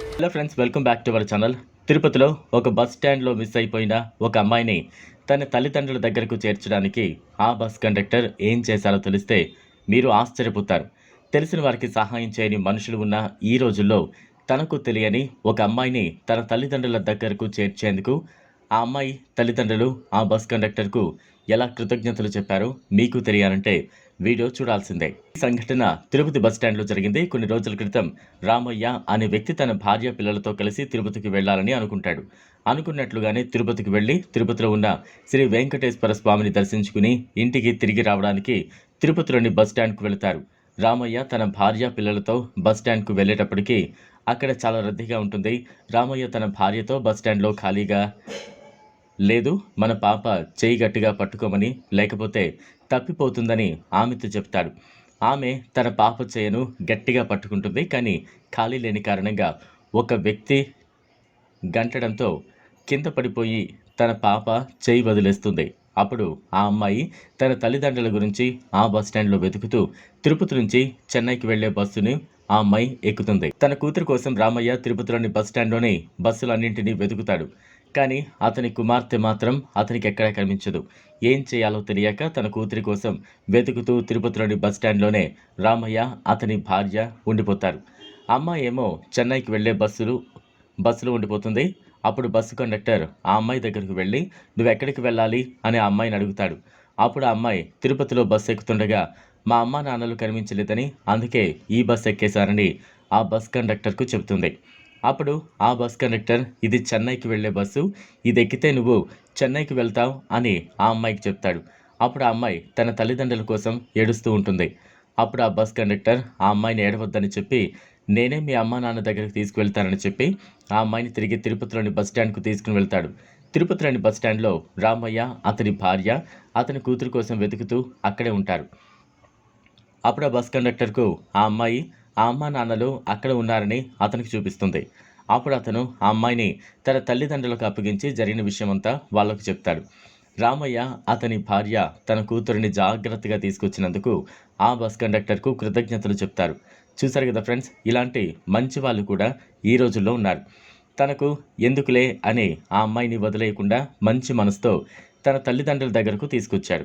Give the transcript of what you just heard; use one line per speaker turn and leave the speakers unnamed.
Hello friends welcome back to our channel తిరుపతిలో ఒక bus స్టాండ్లో మిస్ అయిపోయిన ఒక అమ్మాయిని తన తల్లిదండ్రుల దగ్గరకు చేర్చడానికి ఆ బస్ కండక్టర్ ఏం చేశారో తెలిస్తే మీరు ఆశ్చర్యపోతారు. తెలిసిన వారికి సహాయం చేయని మనుషులు ఉన్న ఈ రోజుల్లో తనకు తెలియని ఒక అమ్మాయిని తన తల్లిదండ్రుల దగ్గరకు చేర్చేందుకు ఆ అమ్మాయి తల్లిదండ్రులు ఆ బస్ కండక్టర్కు ఎలా కృతజ్ఞతలు చెప్పారో మీకు తెలియాలంటే వీడియో చూడాల్సిందే. ఈ సంఘటన తిరుపతి బస్ స్టాండ్లో జరిగింది. కొన్ని రోజుల క్రితం రామయ్య అనే వ్యక్తి తన భార్య పిల్లలతో కలిసి తిరుపతికి వెళ్ళాలని అనుకుంటాడు. అనుకున్నట్లుగానే తిరుపతికి వెళ్ళి తిరుపతిలో ఉన్న శ్రీ వెంకటేశ్వర స్వామిని దర్శించుకుని ఇంటికి తిరిగి రావడానికి తిరుపతిలోని బస్ స్టాండ్కు వెళతారు. రామయ్య తన భార్య పిల్లలతో బస్ స్టాండ్కు వెళ్ళేటప్పటికి అక్కడ చాలా రద్దీగా ఉంటుంది. రామయ్య తన భార్యతో బస్ స్టాండ్లో ఖాళీగా లేదు మన పాప చేయి గట్టిగా పట్టుకోమని లేకపోతే తప్పిపోతుందని ఆమెతో చెప్తాడు. ఆమె తన పాప చేయను గట్టిగా పట్టుకుంటుంది కానీ ఖాళీ లేని కారణంగా ఒక వ్యక్తి గంటడంతో కింద పడిపోయి తన పాప చేయి వదిలేస్తుంది. అప్పుడు ఆ అమ్మాయి తన తల్లిదండ్రుల గురించి ఆ బస్ స్టాండ్లో వెతుకుతూ తిరుపతి నుంచి చెన్నైకి వెళ్ళే బస్సుని ఆ అమ్మాయి ఎక్కుతుంది. తన కూతురు కోసం రామయ్య తిరుపతిలోని బస్ స్టాండ్లోని బస్సులన్నింటినీ వెతుకుతాడు. కానీ అతని కుమార్తె మాత్రం అతనికి ఎక్కడా కనిపించదు. ఏం చేయాలో తెలియక తన కూతురి కోసం వెతుకుతూ తిరుపతిలోని బస్ స్టాండ్లోనే రామయ్య అతని భార్య ఉండిపోతారు. అమ్మాయి ఏమో చెన్నైకి వెళ్ళే బస్సులు బస్సులో ఉండిపోతుంది. అప్పుడు బస్సు కండక్టర్ ఆ అమ్మాయి దగ్గరికి వెళ్ళి నువ్వు ఎక్కడికి వెళ్ళాలి? అని ఆ అమ్మాయిని అడుగుతాడు. అప్పుడు ఆ అమ్మాయి తిరుపతిలో బస్సు ఎక్కుతుండగా మా అమ్మ నాన్నలు కనిపించలేదని అందుకే ఈ బస్సు ఎక్కేశారని ఆ బస్ కండక్టర్కు చెబుతుంది. అప్పుడు ఆ బస్ కండక్టర్ ఇది చెన్నైకి వెళ్ళే బస్సు ఇది ఎక్కితే నువ్వు చెన్నైకి వెళ్తావు అని ఆ అమ్మాయికి చెప్తాడు. అప్పుడు ఆ అమ్మాయి తన తల్లిదండ్రుల కోసం ఏడుస్తూ ఉంటుంది. అప్పుడు ఆ బస్ కండక్టర్ ఆ అమ్మాయిని ఏడవద్దని చెప్పి నేనే మీ అమ్మా నాన్న దగ్గరికి తీసుకువెళ్తానని చెప్పి ఆ అమ్మాయిని తిరిగి తిరుపతిలోని బస్ స్టాండ్కు తీసుకుని వెళ్తాడు. తిరుపతిలోని బస్ స్టాండ్లో రామయ్య అతని భార్య అతని కూతురు కోసం వెతుకుతూ అక్కడే ఉంటారు. అప్పుడు ఆ బస్ కండక్టర్కు ఆ అమ్మాయి ఆ అమ్మ నాన్నలు అక్కడ ఉన్నారని అతనికి చూపిస్తుంది. అప్పుడు అతను ఆ అమ్మాయిని తన తల్లిదండ్రులకు అప్పగించి జరిగిన విషయమంతా వాళ్ళకు చెప్తాడు. రామయ్య అతని భార్య తన కూతురిని జాగ్రత్తగా తీసుకొచ్చినందుకు ఆ బస్ కండక్టర్కు కృతజ్ఞతలు చెప్తారు. చూసారు కదా ఫ్రెండ్స్ ఇలాంటి మంచి వాళ్ళు కూడా ఈ రోజుల్లో ఉన్నారు. తనకు ఎందుకులే అని ఆ అమ్మాయిని వదిలేయకుండా మంచి మనసుతో తన తల్లిదండ్రుల దగ్గరకు తీసుకొచ్చాడు